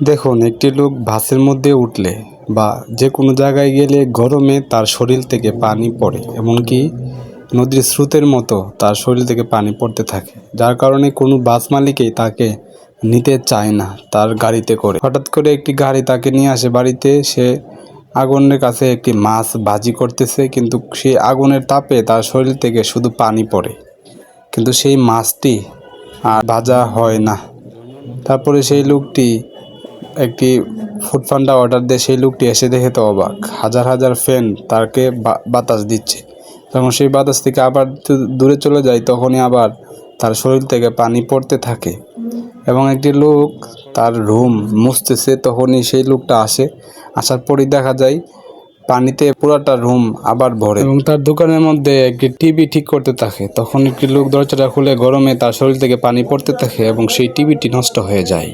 দেখুন, একটি লোক বাসের মধ্যে উঠলে বা যে কোনো জায়গায় গেলে গরমে তার শরীর থেকে পানি পড়ে, এমনকি নদীর স্রোতের মতো তার শরীর থেকে পানি পড়তে থাকে, যার কারণে কোনো বাস মালিকই তাকে নিতে চায় না তার গাড়িতে করে। হঠাৎ করে একটি গাড়ি তাকে নিয়ে আসে বাড়িতে, সে আগুনের কাছে একটি মাছ ভাজি করতেছে, কিন্তু সেই আগুনের তাপে তার শরীর থেকে শুধু পানি পড়ে, কিন্তু সেই মাছটি আর ভাজা হয় না। তারপরে সেই লোকটি একটি ফুড পান্ডা অর্ডার দিয়ে সেই লোকটি এসে দেখে তো অবাক। হাজার হাজার ফ্যান তাকে বাতাস দিচ্ছে। যখন সেই বাতাস থেকে আবার দূরে চলে যায়, তখনই আবার তার শরীর থেকে পানি পড়তে থাকে এবং একটি লোক তার রুম মুছতেছে, তখনই সেই লোকটা আসে। আসার পরই দেখা যায়, পানিতে পুরাটা রুম আবার ভরে এবং তার দোকানের মধ্যে একটি টিভি ঠিক করতে থাকে। তখন একটি লোক দরজাটা খুলে গরমে তার শরীর থেকে পানি পড়তে থাকে এবং সেই টিভিটি নষ্ট হয়ে যায়।